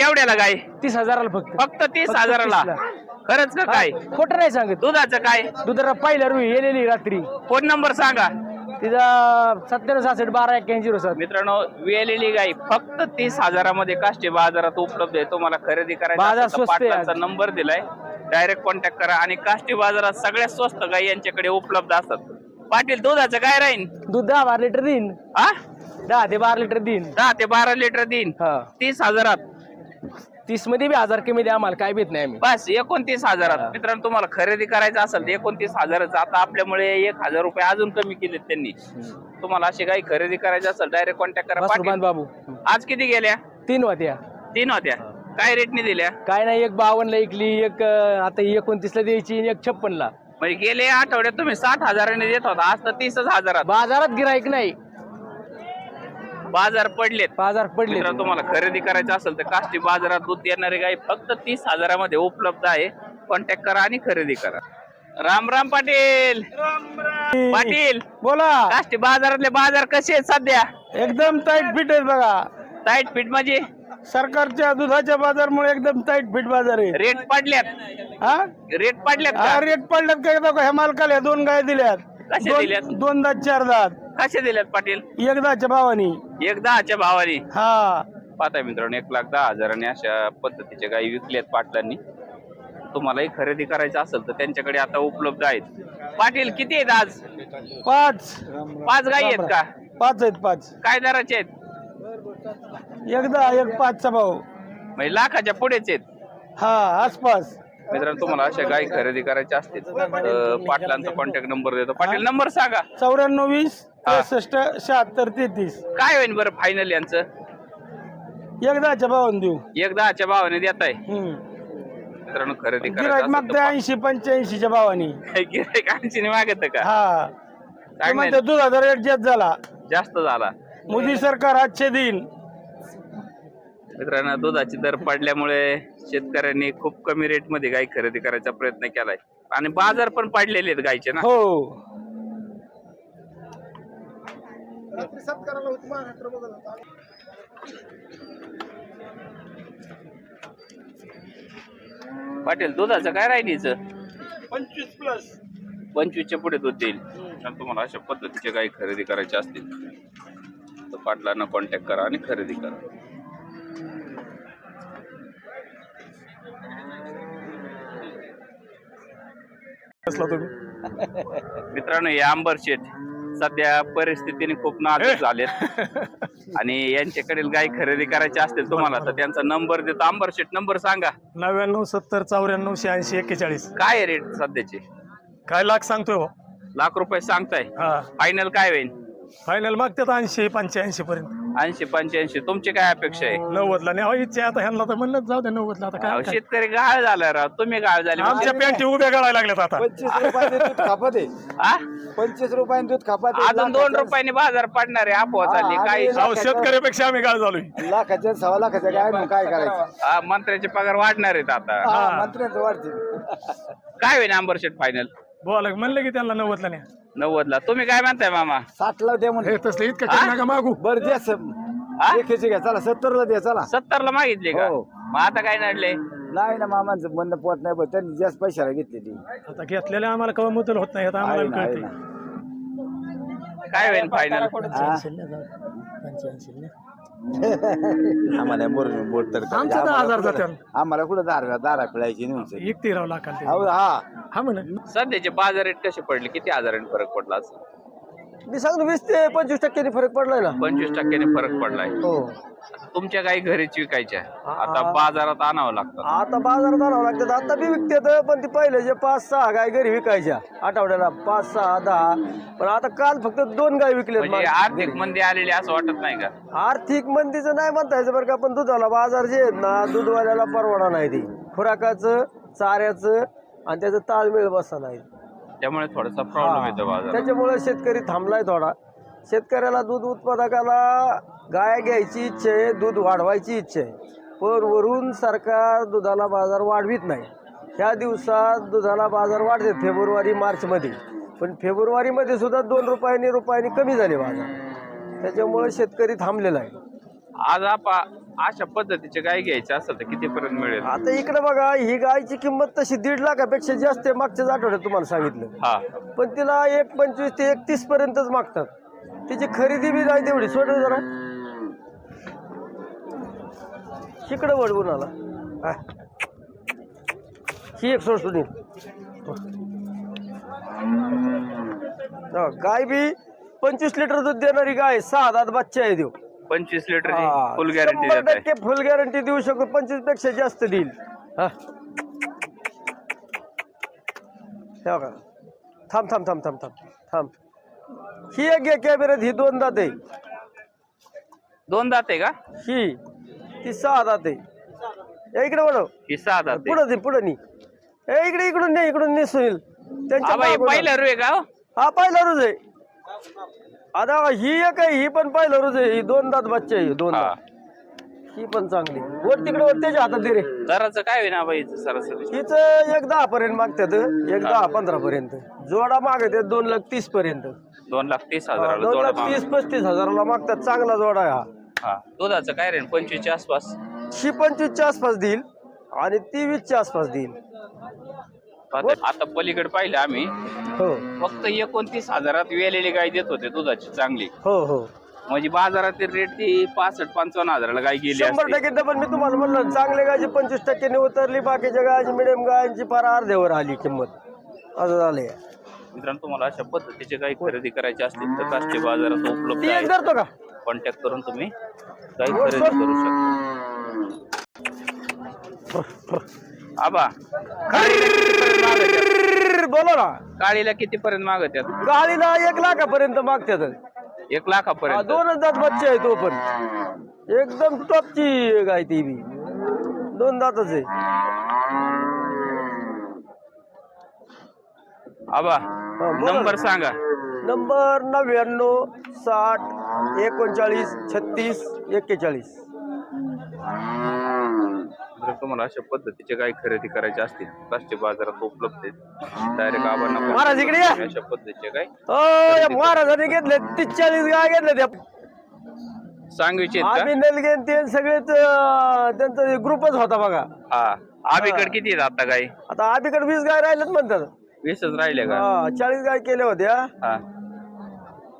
केवढ्याला गाय? तीस हजाराला फक्त. फक्त तीस हजाराला? 30 खरंच का काय? खोटं नाही सांगत. दुधाचं काय? दुधाला पहिल्या रुई येलेली रात्री. फोन नंबर सांगा. तिचा सत्त्याण्णव सहासष्ट बारा एक्क्याऐंशी झिरो सात मित्रांनो वेलेली गाय फक्त तीस हजारामध्ये काष्टी बाजारात उपलब्ध आहे. तुम्हाला खरेदी करायची बाजार स्वस्त आहे आज. नंबर दिलाय. डायरेक्ट कॉन्टॅक्ट करा आणि काष्टी बाजारात सगळ्यात स्वस्त गाय यांच्याकडे उपलब्ध असतात. पाटील दुधाचं काय राहील दूध दहा बारा लिटर देईन. हा दहा ते बारा लिटर देईन. दहा ते बारा लिटर देईन. हा. तीस हजारात. तीसमध्ये बी हजार कमी द्या आम्हाला काय भेट नाही आम्ही. बस एकोणतीस हजारात मित्रांनो तुम्हाला खरेदी करायचं असेल तर एकोणतीस हजारच. आता आपल्यामुळे एक हजार रुपये अजून कमी केलेत त्यांनी. तुम्हाला अशी काही खरेदी करायची असेल डायरेक्ट कॉन्टॅक्ट करा. पाटील बाबू. आज किती गेल्या? तीन होत्या तीन होत्या काय रेटने दिल्या? काय नाही एक बावनला ऐकली एक अं, आता ही एकोणतीसला द्यायची आणि एक छप्पनला. म्हणजे गेले आठवड्यात तुम्ही साठ हजाराने देत होता. आज तर तीसच हजारात. बाजारात गिराईक नाही. बाजार पडलेत. बाजार पडले मित्रांनो तुम्हाला खरेदी करायचं असेल तर काष्टी बाजारात दूध देणारी गाय फक्त तीस हजारामध्ये उपलब्ध आहे. कॉन्टॅक्ट करा आणि खरेदी करा. राम राम पाटील. पाटील बोला. काष्टी बाजारातले बाजार कसे आहेत सध्या? एकदम टाईट फिट आहे बघा. टाईट फिट म्हणजे? सरकारच्या दुधाच्या बाजारमुळे एकदम टाईट फिट बाजार आहे रेट पडल्यात. हा? रेट पडल्यात हा? रेट पडल्यात काय दाखव ह्या मालकाला दोन गाय दिल्यात. कशा दोन- दिल्यात? दोन दात चार दात कसे दिल्यात पाटील? एक दाच्या भावानी. एक दहाच्या भावाने? हा. पाहताय मित्रांनो एक लाख दहा हजाराने अशा पद्धतीच्या गायी विकल्यात पाटलांनी. तुम्हालाही खरेदी करायचं असेल तर त्यांच्याकडे आता उपलब्ध आहेत. पाटील किती आहेत आज? पाच. पाच गायी आहेत का? पाच आहेत पाच. काय दराचे आहेत? एकदा एक पाचचा भाऊ म्हणजे लाखाच्या पुढेच आहेत. हा आसपास. मित्रांनो तुम्हाला अशा गायी खरेदी करायच्या असतील तर पाटलांचा कॉन्टॅक्ट नंबर देतो. पाटील नंबर सांगा. चौऱ्याण्णव वीस. त्रेसष्ट शहात्तर तेहतीस. काय होईल बरं फायनल यांचं? एकदाच्या भावाने देऊ. एक दहाच्या भावाने देत आहे हम्म. मित्रांनो खरेदी गिराईक मागते ऐंशी पंच्याऐंशीच्या भावानी. गिराईक ऐंशी मागत का? हा. ते दुधाचा रेट जास्त झाला. जास्त झाला. मोदी सरकार आजचे दिन मित्रांनो दुधाचे दर पडल्यामुळे शेतकऱ्यांनी खूप कमी रेटमध्ये गाय खरेदी करायचा प्रयत्न केलाय. आणि बाजार पण पडलेले आहेत गायचे ना? हो. पाटील दुधाचं काय राहिलीचं? पंचवीस प्लस पंचवीसच्या पुढे दूध देईल. आणि तुम्हाला अशा पद्धतीच्या गायी खरेदी करायच्या असतील तर. पाटलांना कॉन्टॅक्ट करा आणि खरेदी करा. मित्रांनो हे आंबर शेठ सध्या परिस्थितीने खूप नाजूक झालेत. आणि यांच्याकडील गाय खरेदी करायची असतील तुम्हाला तर त्यांचा नंबर देतो. आंबर शेठ नंबर सांगा. नव्याण्णव सत्तर चौऱ्याण्णव शहाऐंशी एक्केचाळीस. काय रेट सध्याचे? काय लाख सांगतोय हो. लाख रुपये सांगताय. हा. फायनल काय होईल? फायनल मागतात ऐंशी पंच्याऐंशी पर्यंत. ऐंशी पंच्याऐंशी. तुमची काय अपेक्षा आहे? नव्वदला नाही. हो, इच्छा आहे आता ह्यांना तर म्हणलं जाऊ दे नव्वदला आता अहो, काय? शेतकरी गाळ झाला राव. तुम्ही गाळ झाले. आमच्या पॅन्टी उभ्या गाळायला लागल्यात आता. पंचवीस रुपयाने दूध खापत. आहे हा? पंचवीस रुपयाने दूध खापत. आहे. अजून दोन रुपयाने बाजार पडणार आहे. अफवा झाली. हा, काही अहो शेतकऱ्यापेक्षा आम्ही गाळ झालोय. लाखाच्या सव्वा लाखाच्या काय मग काय करायचं? हा, मंत्र्याचे पगार वाढणार आहेत आता. हा मंत्र्यांचं वाढतील. काय होईल आंबरशेट फायनल बोला म्हणलं की त्यांना नव्वदला नाही नव्वद ला तुम्ही काय म्हणताय मामा? साठला द्या म्हणून हे तसलं इतकं नका मागू. बरं द्या हा? देखीची घ्या. चला सत्तरला द्या चला. सत्तर ला मागितले का? हो. मग आता काय नडले? नाही ना मामांचं म्हणणं पोट नाही बरं त्यांनी जास्त पैशाला घेतली ती आता घेतलेले आम्हाला कवा मुद्दल होत नाही आता आहे आम्हाला ना, आहे कळते ना. काय होईल फायनल आम्हाला बोर बोट तर आमचं दहा हजार जात्यान. आम्हाला कुठं दारा दारा पिळायची नाही एक तेरा लाखाला हा. हा म्हण. सध्याचे बाजार रेट कसे पडले? किती हजारांनी फरक पडला असं मी सांगतो वीस ते पंचवीस टक्क्यांनी फरक पडलाय ना. पंचवीस टक्क्याने फरक पडलाय. हो. तुमच्या गाई घरीच विकायच्या आता बाजारात आणावं लागतं. आता बाजारात आणावं लागतात आता बी विकतात पण ती पहिले जे पाच सहा गाय घरी विकायच्या आठवड्याला. पाच सहा दहा. पण आता काल फक्त दोन गाय विकल्यात म्हणजे आर्थिक मंदी आलेली असं वाटत नाही का? आर्थिक मंदीचं नाही म्हणता यायचं बरं का पण दुधाला बाजार जे आहेत ना दूधवाल्याला परवडा नाही ती. खुराकाचं चाऱ्याचं आणि त्याचं ताळमेळ बसा नाही. त्यामुळे थोडासा प्रॉब्लेम येतो बाजारात. त्याच्यामुळे शेतकरी थांबलाय थोडा. शेतकऱ्याला दूध उत्पादकाला गाय घ्यायची इच्छा आहे दूध वाढवायची इच्छा आहे. पण वरून सरकार दुधाला बाजार वाढवित नाही. ह्या दिवसात दुधाला बाजार वाढते फेब्रुवारी मार्चमध्ये. पण फेब्रुवारीमध्ये सुद्धा दोन रुपयांनी रुपयांनी कमी झाले बाजार. त्याच्यामुळे शेतकरी थांबलेला आहे. आज आपा अशा पद्धतीचे गाय घ्यायचे असेल तर किती पर्यंत मिळेल? आता इकडे बघा ही गायची किंमत तशी दीड लाखापेक्षा जास्त आहे मागच्याच आठवड्यात तुम्हाला सांगितलं. हा. पण तिला एक पंचवीस ते एकतीस पर्यंतच मागतात. तिची खरेदी बी नाही तेवढी सोड जरा. इकडं वळवून आला हा. ही एक सोड सुनील. हा, गाय बी पंचवीस लिटर दूध देणारी गाय सहा दात बच्चा आहे देऊ पंचवीस लिटर हा, फुल गॅरंटी शंभर देत आहे टक्के फुल गॅरंटी देऊ शकतो पंचवीसपेक्षा जास्त देईल. हा. हे बघा. थांब थांब थांब थांब थांब थांब. ही एक घे कॅमेऱ्यात ही दोन दात आहे. दोन दात आहे का? ही ती सहा दात आहे. ए, इकडे वळव. ही सहा दात आहे. पुढं दे पुढं नी. ए इकडे इकडून नाही इकडून नाही सुनील. त्यांच्या आबा हे मागून पहिलं रू आहे का हो? हा पहिला रोज आहे. आता ही एक आहे ही पण पहिला रोज ही दोन दात बच्चे आहे दोन हा. दात. ही पण चांगली. वर तिकडे वर त्याच्या हातात दे रे. दराचं काय होईना बाई सरासरी? हिच एक दहा पर्यंत मागतात एक दहा पंधरा पर्यंत. जोडा मागत दोन लाख तीस पर्यंत. दोन लाख तीस हजाराला दोन जोडा लाख. तीस पस्तीस हजाराला मागतात चांगला जोडा आहे हा. हा. दुधाचं काय रेट पंचवीसच्या आसपास? ही पंचवीसच्या आसपास देईल आणि ती वीसच्या आसपास देईल. आता आता पलीकडे पाहिलं आम्ही. हो. फक्त एकोणतीस हजारात वेलेली गाय देत होते दुधाची चांगली. हो हो. म्हणजे बाजारातील रेट ती पासष्ट पंचावन्न हजाराला गाय गेली शंभर असते. टक्के डबल. मी तुम्हाला म्हणलं चांगल्या गायची पंचवीस टक्क्याने उतरली बाकीच्या गायची मिडियम गायांची फार अर्ध्यावर आली किंमत. असं झालंय. मित्रांनो तुम्हाला अशा पद्धतीचे गाय खरेदी करायचे असतील तर काष्टी बाजारात उपलब्ध ती एक आहे. धरतो का? कॉन्टॅक्ट करून तुम्ही गाय खरेदी करू शकता. आबा. बोला ना. काळीला किती पर्यंत मागत आहेत गाडीला एक लाखापर्यंत मागतात एक हा, लाखापर्यंत दोनच दात बच्चे आहे तो पण. एकदम टॉपची गाय ती बी. दोन दातच आहे. आबा बोला नंबर. सांगा. नंबर नव्याण्णव साठ एकोणचाळीस छत्तीस एक्केचाळीस. तुम्हाला अशा पद्धतीचे गाय खरेदी करायचे असतील काष्टी बाजारात उपलब्ध आहेत. डायरेक्ट महाराज इकडे या. अशा पद्धतीचे गाय हो महाराजांनी घेतले तीस चाळीस गाय घेतले त्या. सांगवीचे आहेत आम्ही नलगेन ते सगळेच अं, त्यांचा ग्रुपच होता बघा. हा. आबीकडे किती आहेत आता गाय? आता आधीकडे वीस गाय राहिलेत म्हणतात. वीसच राहिले का? हा चाळीस गाय केल्या होत्या. हा.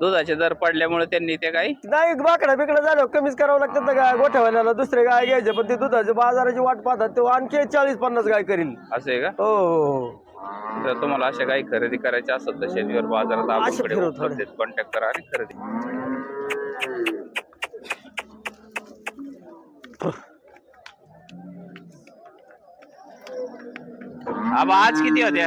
दुधाचे दर पडल्यामुळे त्यांनी त्या गाय नाही बाकडा बिकडा झालं कमीच करावं लागतं ना गाय गोठ्यावाल्याला दुसरे गाय घ्यायचे? पण ते दुधाचे बाजाराची वाट पाहतात ते आणखी चाळीस पन्नास गाय करील. असं आहे का? हो हो हो. जर तुम्हाला अशा गाय खरेदी करायच्या असेल तर शेतीवर बाजारात आपल्याकडे उपलब्ध. आहेत कॉन्टॅक्ट करा आणि खरेदी. आबा आज किती होत्या?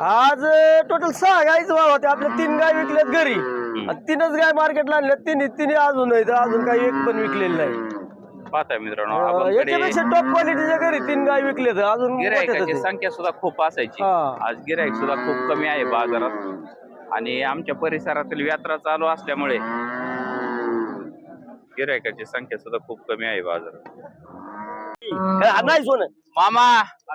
आज टोटल सहा गायच भाव होते आपल्या तीन गाय विकल्यात घरी. आणि तीनच गाय मार्केटला आणल्यात. तिन्ही तिन्ही अजून आहेत. अजून काही एक पण विकलेलं नाही. पाहताय मित्रांनो अं, आपल्याकडे याच्यापेक्षा टॉप क्वालिटीच्या घरी तीन गाय विकलेत अजून गिरायकाची मोठ्यातच आहे. संख्या सुद्धा खूप असायची. हा. आज गिरायक सुद्धा खूप कमी आहे बाजारात. आणि आमच्या परिसरातील यात्रा चालू असल्यामुळे गिरायकाची संख्या सुद्धा खूप कमी आहे बाजारात. हा, नाही सोन. मामा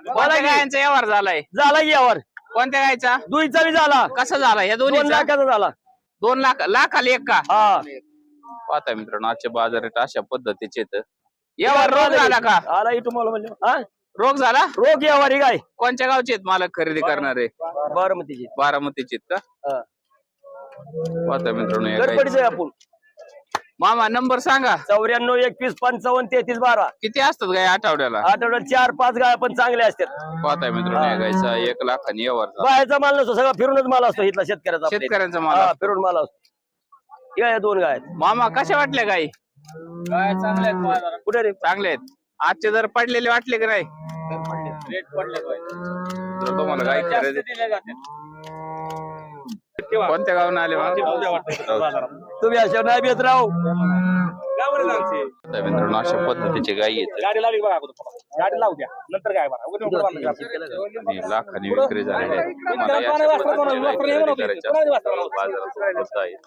कोणत्या गायांचा व्यवहार झालाय? झाला यावर कोणत्या गायचा? दुईचा बी झाला. कसा झाला? या दोन्ही दोन लाखाचा झाला. दोन लाख लाखाला एक का? हा. पाहता मित्रांनो आजचे बाजार रेट अशा पद्धतीचे आहेत. व्यवहार रोग झाला का? आला ही तुम्हाला म्हणजे हा? रोग झाला? रोग यावर ही गाय. कोणत्या गावचे आहेत मालक खरेदी करणारे? बारामतीची. बारामतीचे आहेत का? हा. पाहता मित्रांनो या गाई- गडबडीचं आहे आपण. मामा नंबर सांगा. चौऱ्याण्णव एकवीस पंचावन्न तेहतीस बारा. किती असतात गाय आठवड्याला? आठवड्यात चार पाच गाय पण चांगल्या असतात. पाहताय मित्रांनो या गायचा एक लाखाने व्यवहार झाला. बाहेरचा माल नसतो सगळा फिरूनच माल असतो इथला शेतकऱ्याचा. आपल्या इथं. शेतकऱ्यांचा माल हा, असतो. फिरून माल असतो. या या दोन गाय आहेत. मामा कशा वाटल्या गाई? कुठे रे? चांगले आहेत. आजचे जर पडलेले वाटले की नाही? तर तुम्हाला गाय खरेदी कोणत्या गावून आले मामा? तुम्ही अशा नाही बेत राहू. अशा पद्धतीचे आहेत. गाडी लावली बघा गाडी लावू द्या. नंतर काय बघा. लाखांनी विक्री झालेली आहे. बाजारात उपलब्ध आहेत.